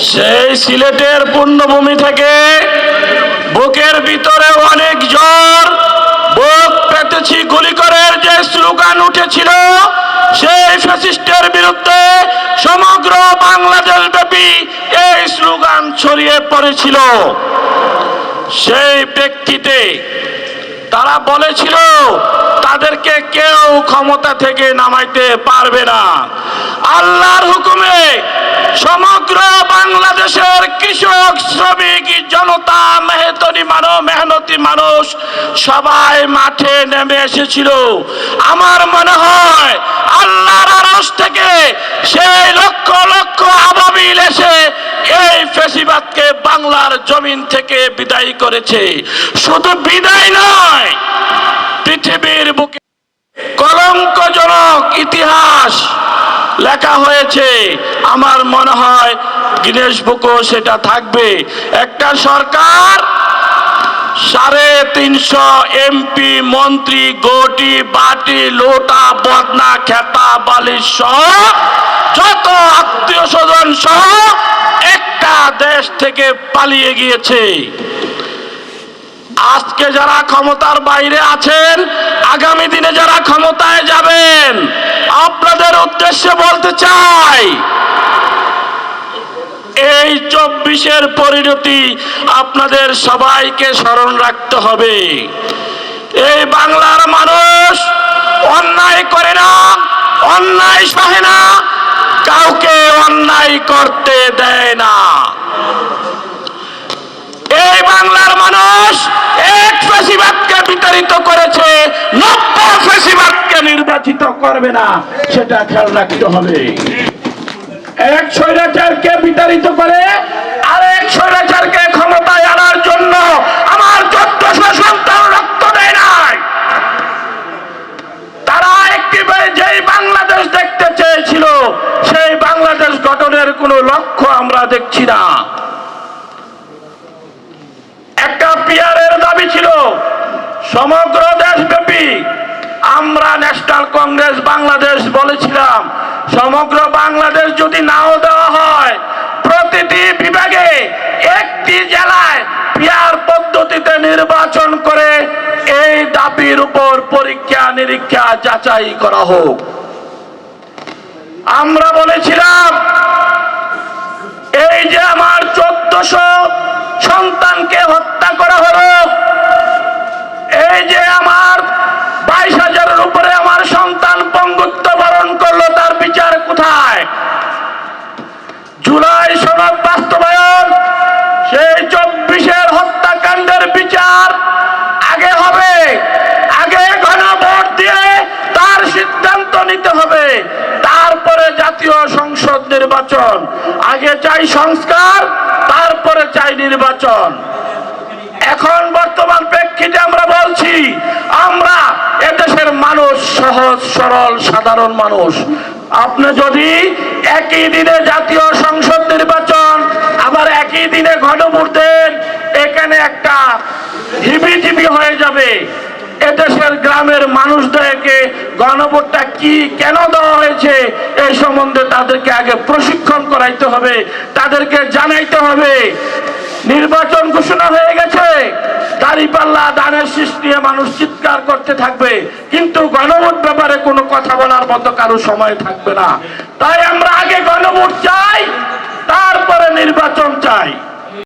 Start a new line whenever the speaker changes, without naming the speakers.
সেই সিলেটের পুণ্যভূমি থেকে বুকের ভিতরে অনেক জ্বর, বুক পেতেছি গুলি করে যে স্লোগান উঠেছিল, সেই ফ্যাসিস্টের বিরুদ্ধে সমগ্র বাংলাদেশ ব্যাপী এই স্লোগান ছড়িয়ে পড়েছিল। সেই ব্যক্তিতে তারা বলেছিল, তাদেরকে কেউ ক্ষমতা থেকে নামাইতে পারবে না। আল্লাহর হুকুমে সমগ্র কৃষক, শ্রমিক, জনতা মেহতনি মানুষ, মেহনতি মানুষ সবাই মাঠে নেমে এসেছিল। আমার মনে হয় আল্লাহর আরস থেকে সেই লক্ষ লক্ষ আবাবিল এসে এই ফেসিবাদকে বাংলার জমিন থেকে বিদায় করেছে। শুধু বিদায় নয়, পৃথিবীর বুকে কলঙ্কজনক ইতিহাস লেখা হয়েছে, আমার মনে হয় গিনেশ বুকও সেটা থাকবে। একটা সরকার, সাড়ে তিনশো এমপি মন্ত্রী, গোটি বাটি, লোটা, বদনা, খেতা, বালিশ সহ যত আত্মীয় স্বজন সহ একটা দেশ থেকে পালিয়ে গিয়েছে। আজকে যারা ক্ষমতার বাইরে আছেন, আগামী দিনে যারা ক্ষমতায় যাবেন আপনাদের উদ্দেশ্যে বলতে চাই, এই চব্বিশের পরিণতি আপনাদের সবাইকে স্মরণ রাখতে হবে। এই বাংলার মানুষ অন্যায় করে না, অন্যায় সহে না, কাউকে অন্যায় করতে দেয় না। এই বাংলার মানুষ এক ফেসিবাদকে বিতাড়িত করেছে নব্বই নির্বাচিত করবে না, সেটা খেয়াল রাখতে হবে। এক স্বৈরাচারকে বিতাড়িত করে আর এক স্বৈরাচারকে ক্ষমতায় আনার জন্য আমার চোদ্দশো সন্তান রক্ত দেয় নাই। তারা যেই বাংলাদেশ দেখতে চেয়েছিল, সেই বাংলাদেশ গঠনের কোনো লক্ষ্য আমরা দেখছি না। একটা পিয়ারের দাবি ছিল, সমগ্র দেশব্যাপী আমরা ন্যাশনাল কংগ্রেস বাংলাদেশ বলেছিলাম, সমগ্র বাংলাদেশ যদি নাও দেওয়া হয়, প্রতিটি বিভাগে একটি জেলায় পিয়ার পদ্ধতিতে নির্বাচন করে এই দাবির উপর পরীক্ষা নিরীক্ষা যাচাই করা হোক। আমরা বলেছিলাম, এই যে আমার চোদ্দশো নির্বাচন। আগে চাই সংস্কার, তারপরে চাই নির্বাচন। এখন বর্তমান প্রেক্ষিতে আমরা বলছি, আমরা এদেশের মানুষ, সহজ, সরল, সাধারণ মানুষ। আপনি যদি একই দিনে জাতীয় সংসদ নির্বাচন, আবার একই দিনে গণভোট দেন এখানে একটা হিবিজিবি হয়ে যাবে। এদেশের গ্রামের মানুষদেরকে গণভোটটা কি, কেন দেওয়া হয়েছে? এই সম্বন্ধে তাদেরকে আগে প্রশিক্ষণ করাইতে হবে, তাদেরকে জানাইতে হবে। নির্বাচন ঘোষণা হয়ে গেছে। দাঁড়িপাল্লা দানের শীষ নিয়ে মানুষ চিৎকার করতে থাকবে, কিন্তু গণভোট ব্যাপারে কোনো কথা বলার মতো কারও সময় থাকবে না। তাই আমরা আগে গণভোট চাই, তারপরে নির্বাচন চাই।